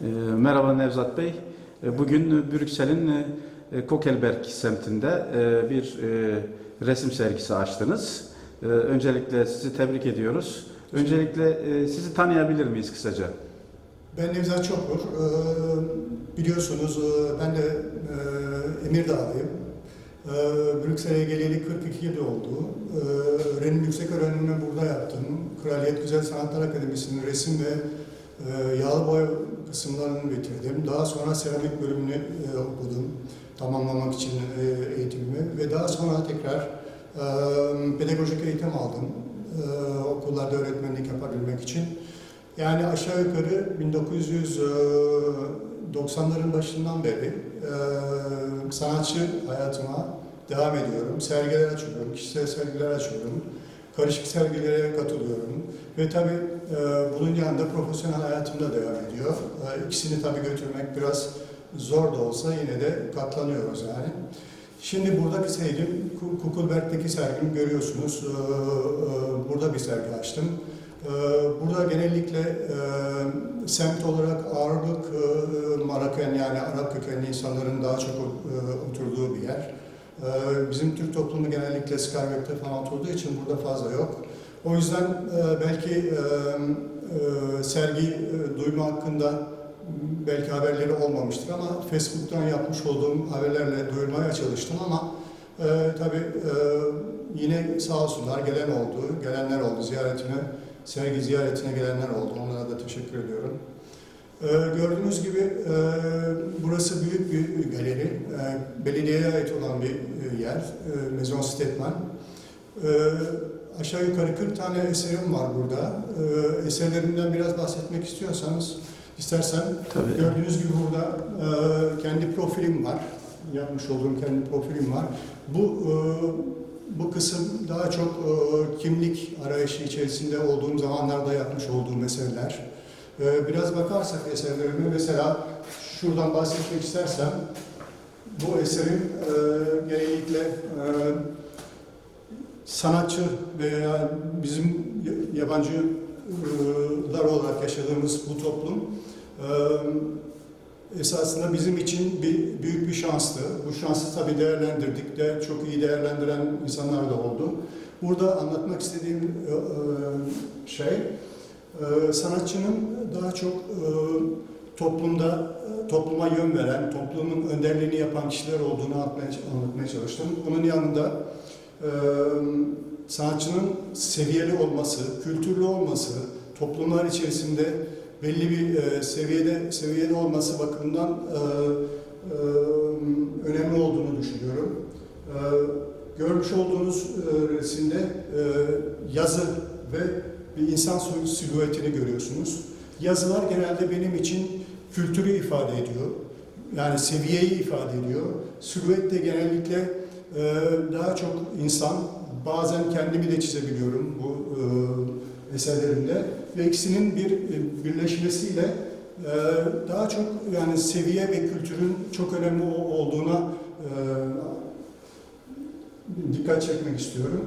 E, Merhaba Nevzat Bey. E, Bugün Brüksel'in e, Kokelberg semtinde e, bir e, resim sergisi açtınız. E, Öncelikle sizi tebrik ediyoruz. Öncelikle e, sizi tanıyabilir miyiz kısaca? Ben Nevzat Çokur. Ee, biliyorsunuz e, ben de e, Emirdağlıyım. Ee, Brüksel'e geleli 42 yıl oldu. Ee, Öğrenim yüksek öğrenimimi burada yaptım. Kraliyet Güzel Sanatlar Akademisi'nin resim ve e, yağlı boya kısımlarını bitirdim. Daha sonra seramik bölümünü e, okudum. Tamamlamak için e, eğitimimi ve daha sonra tekrar e, pedagojik eğitim aldım. E, okullarda öğretmenlik yapabilmek için. Yani aşağı yukarı 1990'ların başından beri e, sanatçı hayatıma devam ediyorum. Sergiler açıyorum, kişisel sergiler açıyorum. Karışık sergilere katılıyorum. Ve tabii e, bunun yanında profesyonel hayatım da devam ediyor. E, ikisini tabii götürmek biraz zor da olsa yine de katlanıyoruz yani. Şimdi buradaki sergim, Ku- Kukulberg'deki sergimi görüyorsunuz. E, e, Burada bir sergi açtım. Ee, Burada genellikle e, semt olarak ağırlık e, Maraken yani Arap kökenli insanların daha çok oturduğu bir yer. Ee, Bizim Türk toplumu genellikle Skarbek'te falan oturduğu için burada fazla yok. O yüzden e, belki e, e, sergi e, duyma hakkında belki haberleri olmamıştır ama Facebook'tan yapmış olduğum haberlerle duyurmaya çalıştım ama e, tabii e, yine sağ olsunlar gelen oldu, gelenler oldu ziyaretine sergi ziyaretine gelenler oldu. Onlara da teşekkür ediyorum. Ee, gördüğünüz gibi e, burası büyük bir galeri. E, belediyeye ait olan bir e, yer. E, Maison Stetman. E, aşağı yukarı 40 tane eserim var burada. E, eserlerimden biraz bahsetmek istiyorsanız, istersen Tabii. gördüğünüz gibi burada e, kendi profilim var. Yapmış olduğum kendi profilim var. Bu e, bu kısım daha çok e, kimlik arayışı içerisinde olduğum zamanlarda yapmış olduğum eserler. E, biraz bakarsak eserlerime mesela şuradan bahsetmek istersem bu eserim e, genellikle e, sanatçı veya bizim yabancılar olarak yaşadığımız bu toplum esasında bizim için bir büyük bir şanstı. Bu şansı tabii değerlendirdik de çok iyi değerlendiren insanlar da oldu. Burada anlatmak istediğim şey sanatçının daha çok toplumda topluma yön veren, toplumun önderliğini yapan kişiler olduğunu anlatmaya, çalıştım. Bunun yanında sanatçının seviyeli olması, kültürlü olması, toplumlar içerisinde belli bir e, seviyede seviyede olması bakımından e, e, önemli olduğunu düşünüyorum. Görmüş olduğunuz resimde yazı ve bir insan sil- silüetini görüyorsunuz. Yazılar genelde benim için kültürü ifade ediyor. Yani seviyeyi ifade ediyor. Silüet de genellikle daha çok insan, bazen kendimi de çizebiliyorum bu e, eserlerimde ve ikisinin bir e, birleşmesiyle e, daha çok yani seviye ve kültürün çok önemli olduğuna dikkat çekmek istiyorum.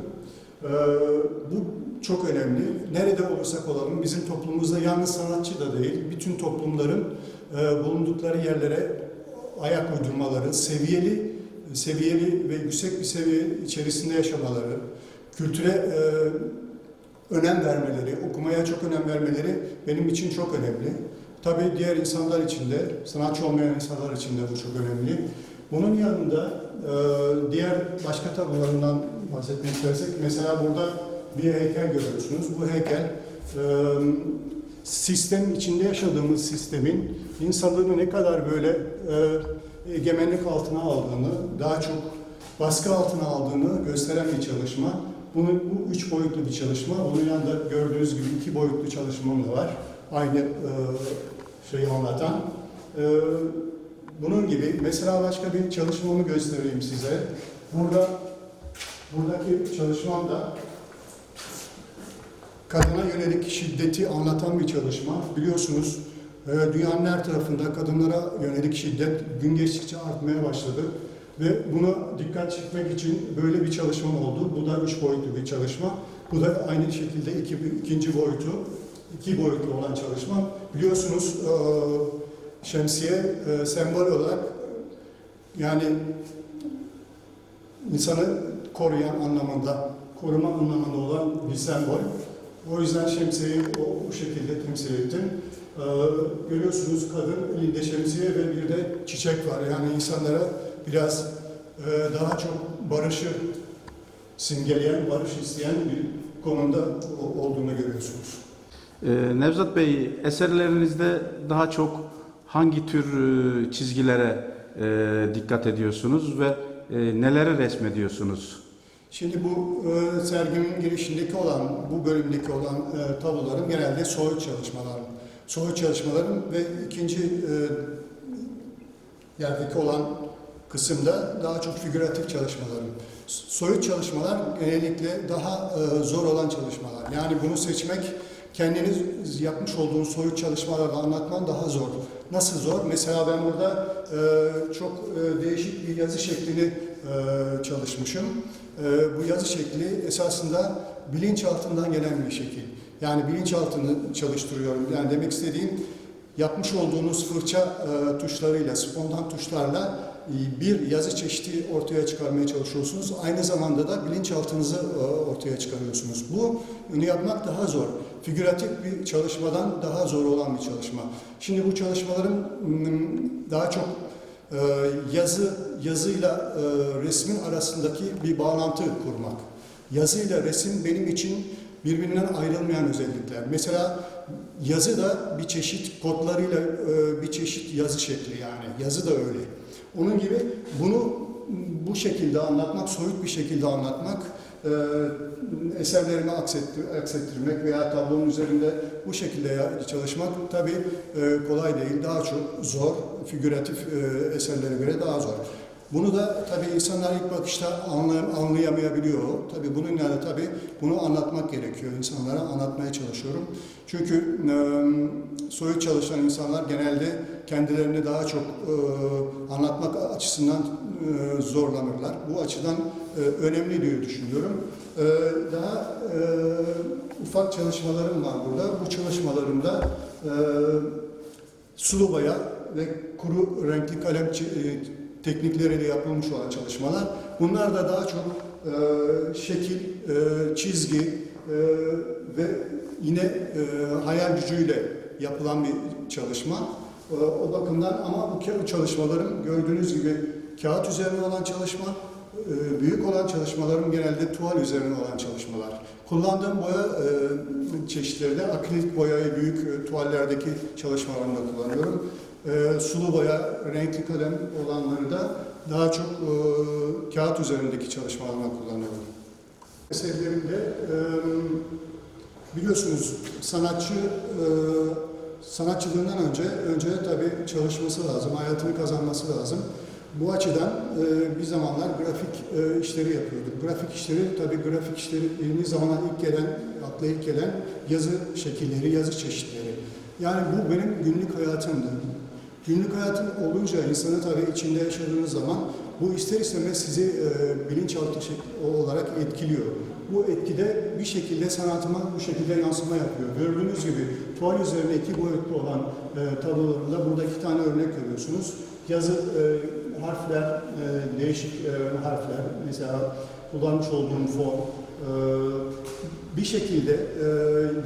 Bu çok önemli. Nerede olursak olalım bizim toplumumuzda yalnız sanatçı da değil, bütün toplumların bulundukları yerlere ayak uydurmaları, seviyeli seviyeli ve yüksek bir seviye içerisinde yaşamaları, kültüre e, önem vermeleri, okumaya çok önem vermeleri benim için çok önemli. Tabii diğer insanlar için de, sanatçı olmayan insanlar için de bu çok önemli. Bunun yanında e, diğer başka tabularından bahsetmek istersek, mesela burada bir heykel görüyorsunuz. Bu heykel e, sistem içinde yaşadığımız sistemin insanlığını ne kadar böyle e, egemenlik altına aldığını, daha çok baskı altına aldığını gösteren bir çalışma. Bunun, bu üç boyutlu bir çalışma. Bunun yanında gördüğünüz gibi iki boyutlu çalışmam da var. Aynı e, şeyi anlatan. E, bunun gibi mesela başka bir çalışmamı göstereyim size. Burada buradaki çalışmam da kadına yönelik şiddeti anlatan bir çalışma. Biliyorsunuz dünyanın her tarafında kadınlara yönelik şiddet gün geçtikçe artmaya başladı. Ve buna dikkat çekmek için böyle bir çalışmam oldu. Bu da üç boyutlu bir çalışma. Bu da aynı şekilde iki, ikinci boyutu, iki boyutlu olan çalışma. Biliyorsunuz e, şemsiye e, sembol olarak yani insanı koruyan anlamında, koruma anlamında olan bir sembol. O yüzden şemsiyeyi o, bu şekilde temsil ettim. Ee, görüyorsunuz kadın elinde şemsiye ve bir de çiçek var. Yani insanlara biraz e, daha çok barışı simgeleyen, barış isteyen bir konumda o- olduğunu görüyorsunuz. Ee, Nevzat Bey, eserlerinizde daha çok hangi tür e, çizgilere e, dikkat ediyorsunuz ve e, neleri resmediyorsunuz? Şimdi bu e, sergimin girişindeki olan, bu bölümdeki olan e, tablolarım genelde soyut çalışmalarım. Soyut çalışmalarım ve ikinci e, yerdeki olan kısımda daha çok figüratif çalışmalarım. Soyut çalışmalar genellikle daha e, zor olan çalışmalar. Yani bunu seçmek kendiniz yapmış olduğunuz soyut çalışmalarda anlatman daha zor. Nasıl zor? Mesela ben burada e, çok e, değişik bir yazı şeklini e, çalışmışım. E, bu yazı şekli esasında bilinçaltından gelen bir şekil. Yani bilinçaltını çalıştırıyorum. Yani demek istediğim yapmış olduğunuz fırça e, tuşlarıyla, spontan tuşlarla e, bir yazı çeşidi ortaya çıkarmaya çalışıyorsunuz. Aynı zamanda da bilinçaltınızı e, ortaya çıkarıyorsunuz. Bu bunu yapmak daha zor. Figüratif bir çalışmadan daha zor olan bir çalışma. Şimdi bu çalışmaların mm, daha çok e, yazı yazıyla e, resmin arasındaki bir bağlantı kurmak. Yazıyla resim benim için birbirinden ayrılmayan özellikler. Mesela yazı da bir çeşit kodlarıyla e, bir çeşit yazı şekli yani. Yazı da öyle. Onun gibi bunu bu şekilde anlatmak, soyut bir şekilde anlatmak, eserlerimi aksettir- aksettirmek veya tablonun üzerinde bu şekilde çalışmak tabii e, kolay değil, daha çok zor, figüratif e, eserlere göre daha zor. Bunu da tabii insanlar ilk bakışta anlay- anlayamayabiliyor. Tabii bununla da tabii bunu anlatmak gerekiyor. İnsanlara anlatmaya çalışıyorum. Çünkü e, soyut çalışan insanlar genelde kendilerini daha çok e, anlatmak açısından e, zorlanırlar. Bu açıdan e, önemli diye düşünüyorum. E, daha e, ufak çalışmalarım var burada. Bu çalışmalarımda e, sulu boya ve kuru renkli kalem teknikleriyle yapılmış olan çalışmalar. Bunlar da daha çok e, şekil, e, çizgi e, ve yine e, hayal gücüyle yapılan bir çalışma. E, o bakımdan ama bu çalışmalarım gördüğünüz gibi kağıt üzerine olan çalışma, e, büyük olan çalışmalarım genelde tuval üzerine olan çalışmalar. Kullandığım boya e, çeşitleri de akrilik boyayı büyük e, tuvallerdeki çalışmalarımda kullanıyorum. E, sulu boya, renkli kalem olanları da daha çok e, kağıt üzerindeki çalışmalarımda kullanıyorum. Eserlerimde e, biliyorsunuz sanatçı e, sanatçılığından önce önce tabii çalışması lazım, hayatını kazanması lazım. Bu açıdan e, bir zamanlar grafik e, işleri yapıyorduk. Grafik işleri tabii grafik işleri dediğimiz zaman ilk gelen, akla ilk gelen yazı şekilleri, yazı çeşitleri. Yani bu benim günlük hayatımdı. Günlük hayatın olunca insanı tabii içinde yaşadığınız zaman bu ister istemez sizi e, bilinçaltı olarak etkiliyor. Bu etkide bir şekilde sanatıma bu şekilde yansıma yapıyor. Gördüğünüz gibi tuval üzerine iki boyutlu olan e, tablolarında burada iki tane örnek görüyorsunuz. Yazı e, harfler, e, değişik e, harfler, mesela kullanmış olduğum fon, e, bir şekilde e,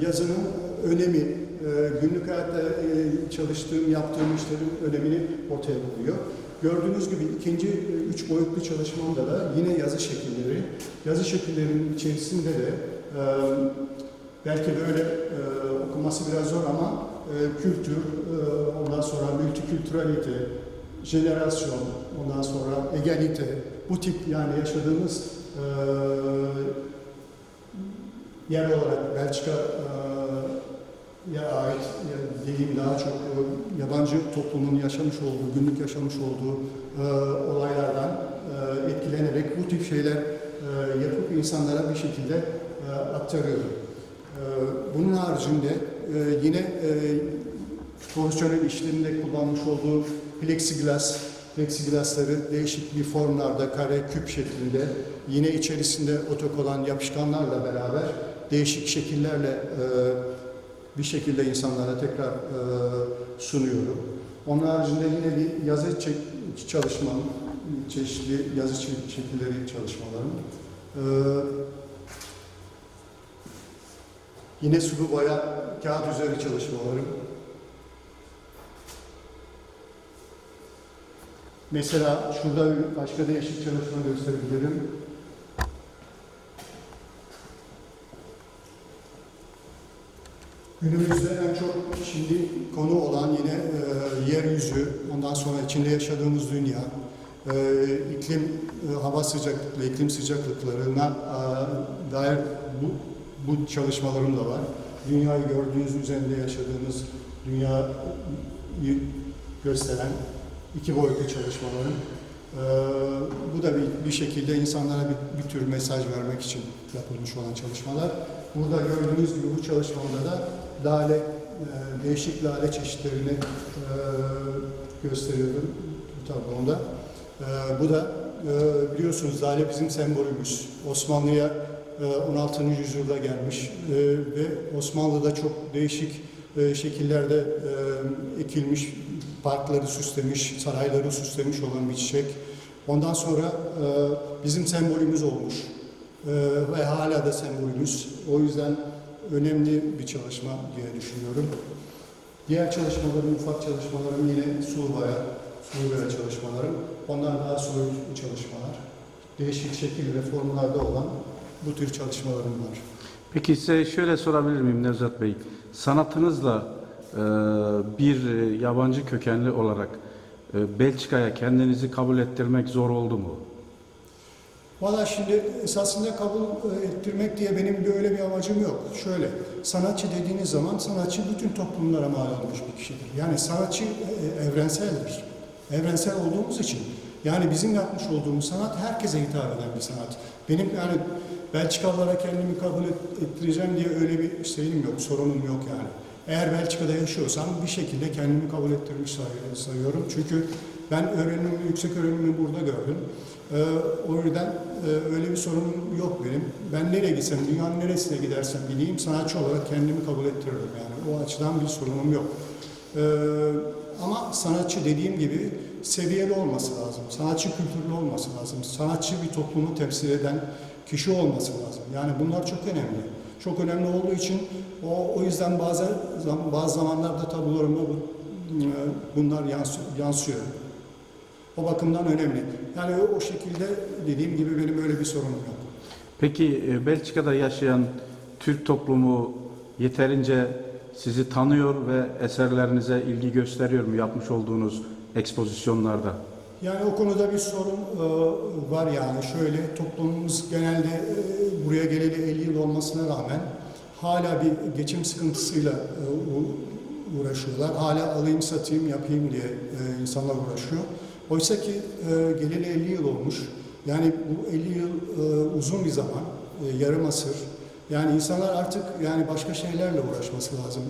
yazının önemi, günlük hayatta e, çalıştığım, yaptığım işlerin önemini ortaya koyuyor. Gördüğünüz gibi ikinci e, üç boyutlu çalışmamda da yine yazı şekilleri. Yazı şekillerinin içerisinde de e, belki böyle e, okuması biraz zor ama e, kültür, e, ondan sonra multikültüralite, jenerasyon, ondan sonra egalite, bu tip yani yaşadığımız e, yer olarak Belçika e, ya ait ya diyeyim daha çok e, yabancı toplumun yaşamış olduğu, günlük yaşamış olduğu e, olaylardan e, etkilenerek bu tip şeyler e, yapıp insanlara bir şekilde e, aktarıyorum. E, bunun haricinde e, yine e, profesyonel işlerinde kullanmış olduğu plexiglas, plexiglasları değişik bir formlarda, kare, küp şeklinde, yine içerisinde otokolan yapışkanlarla beraber değişik şekillerle e, bir şekilde insanlara tekrar e, sunuyorum. Onun haricinde yine bir yazı çalışmam, çeşitli yazı şekilleri çalışmalarım. E, yine sulu boya, kağıt üzeri çalışmalarım. Mesela şurada başka değişik çalışma gösterebilirim. Günümüzde en çok şimdi konu olan yine e, yeryüzü, ondan sonra içinde yaşadığımız dünya, e, iklim, e, hava sıcaklıkları, iklim sıcaklıklarına e, dair bu, bu çalışmalarım da var. Dünyayı gördüğünüz üzerinde yaşadığımız dünyayı gösteren iki boyutlu çalışmalarım. E, bu da bir, bir şekilde insanlara bir, bir tür mesaj vermek için yapılmış olan çalışmalar. Burada gördüğünüz gibi bu çalışmamda da lale, e, değişik lale çeşitlerini e, gösteriyorum bu tablomda. E, bu da biliyorsunuz lale bizim sembolümüz. Osmanlı'ya e, 16. yüzyılda gelmiş ve Osmanlı'da çok değişik şekillerde ekilmiş, parkları süslemiş, sarayları süslemiş olan bir çiçek. Ondan sonra bizim sembolümüz olmuş ve hala da sembolümüz. O yüzden önemli bir çalışma diye düşünüyorum. Diğer çalışmalarım, ufak çalışmalarım yine sulu boya çalışmalarım. Onlar daha soyut çalışmalar. Değişik şekil ve formlarda olan bu tür çalışmalarım var. Peki size şöyle sorabilir miyim Nevzat Bey? Sanatınızla e, bir yabancı kökenli olarak e, Belçika'ya kendinizi kabul ettirmek zor oldu mu? Valla şimdi esasında kabul e, ettirmek diye benim böyle bir amacım yok. Şöyle, sanatçı dediğiniz zaman sanatçı bütün toplumlara mal olmuş bir kişidir. Yani sanatçı e, evrenseldir. Evrensel olduğumuz için. Yani bizim yapmış olduğumuz sanat herkese hitap eden bir sanat. Benim yani Belçikalılara kendimi kabul et- ettireceğim diye öyle bir şeyim yok, sorunum yok yani. Eğer Belçika'da yaşıyorsam bir şekilde kendimi kabul ettirmiş say- sayıyorum. Çünkü ben öğrenimimi, yüksek öğrenimimi burada gördüm. Ee, o yüzden e, öyle bir sorunum yok benim. Ben nereye gitsem, dünyanın neresine gidersem gideyim sanatçı olarak kendimi kabul ettiririm yani. O açıdan bir sorunum yok. Ee, ama sanatçı dediğim gibi seviyeli olması lazım. Sanatçı kültürlü olması lazım. Sanatçı bir toplumu temsil eden kişi olması lazım. Yani bunlar çok önemli. Çok önemli olduğu için o, o yüzden zam- bazı zamanlarda tablolarıma bu, e, bunlar yansıyor. O bakımdan önemli. Yani o, şekilde dediğim gibi benim öyle bir sorunum yok. Peki e, Belçika'da yaşayan Türk toplumu yeterince sizi tanıyor ve eserlerinize ilgi gösteriyor mu yapmış olduğunuz ekspozisyonlarda? Yani o konuda bir sorun e, var yani. Şöyle toplumumuz genelde e, buraya geleli 50 yıl olmasına rağmen hala bir geçim sıkıntısıyla e, uğraşıyorlar. Hala alayım satayım yapayım diye e, insanlar uğraşıyor. Oysa ki e, geleli 50 yıl olmuş. Yani bu 50 yıl e, uzun bir zaman, e, yarım asır. Yani insanlar artık yani başka şeylerle uğraşması lazım.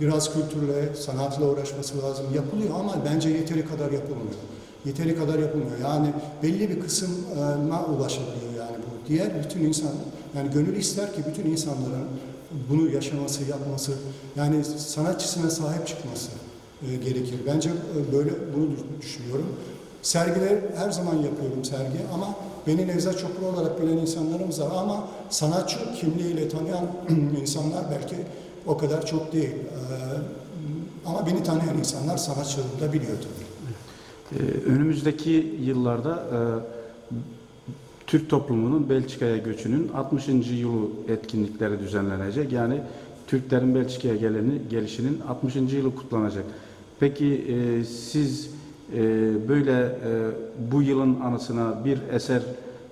Biraz kültürle, sanatla uğraşması lazım. Yapılıyor ama bence yeteri kadar yapılmıyor. Yeteri kadar yapılmıyor. Yani belli bir kısma ulaşabiliyor yani bu. Diğer bütün insan, yani gönül ister ki bütün insanların bunu yaşaması, yapması, yani sanatçısına sahip çıkması e, gerekir. Bence e, böyle bunu düşünüyorum. Sergiler her zaman yapıyorum sergi ama beni Nevzat Çopur olarak bilen insanlarımız var ama sanatçı kimliğiyle tanıyan insanlar belki o kadar çok değil. Ee, ama beni tanıyan insanlar sanatçılığını da biliyor tabii. Ee, Önümüzdeki yıllarda e, Türk toplumunun Belçika'ya göçünün 60. yılı etkinlikleri düzenlenecek. Yani Türklerin Belçika'ya geleni, gelişinin 60. yılı kutlanacak. Peki e, siz e, böyle e, bu yılın anısına bir eser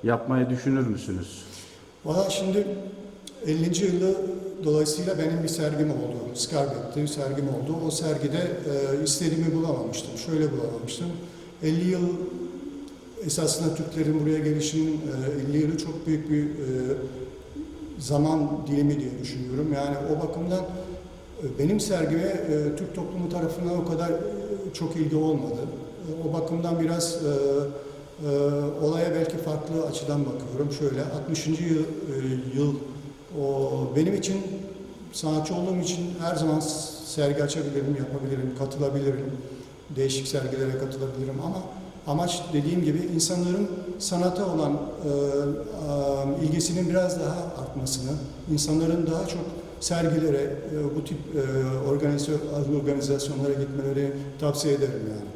yapmayı düşünür müsünüz? Valla şimdi 50. yılı dolayısıyla benim bir sergim oldu. Skarbek'te bir sergim oldu. O sergide e, istediğimi bulamamıştım. Şöyle bulamamıştım. 50 yıl esasında Türklerin buraya gelişinin e, 50 yılı çok büyük bir e, zaman dilimi diye düşünüyorum. Yani o bakımdan e, benim sergime e, Türk toplumu tarafından o kadar e, çok ilgi olmadı. O bakımdan biraz e, e, olaya belki farklı açıdan bakıyorum. Şöyle 60. yıl, e, yıl o benim için sanatçı olduğum için her zaman sergi açabilirim, yapabilirim, katılabilirim. Değişik sergilere katılabilirim ama amaç dediğim gibi insanların sanata olan e, e, ilgisinin biraz daha artmasını, insanların daha çok sergilere, e, bu tip e, organizasyon- organizasyonlara gitmeleri tavsiye ederim yani.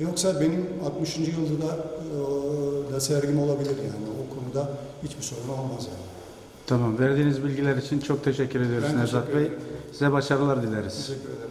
Yoksa benim 60. yılda da, e, da sergim olabilir yani o konuda hiçbir sorun olmaz yani. Tamam. Verdiğiniz bilgiler için çok teşekkür ediyoruz Ben Nevzat teşekkür Bey. ederim. Size başarılar dileriz. Teşekkür ederim.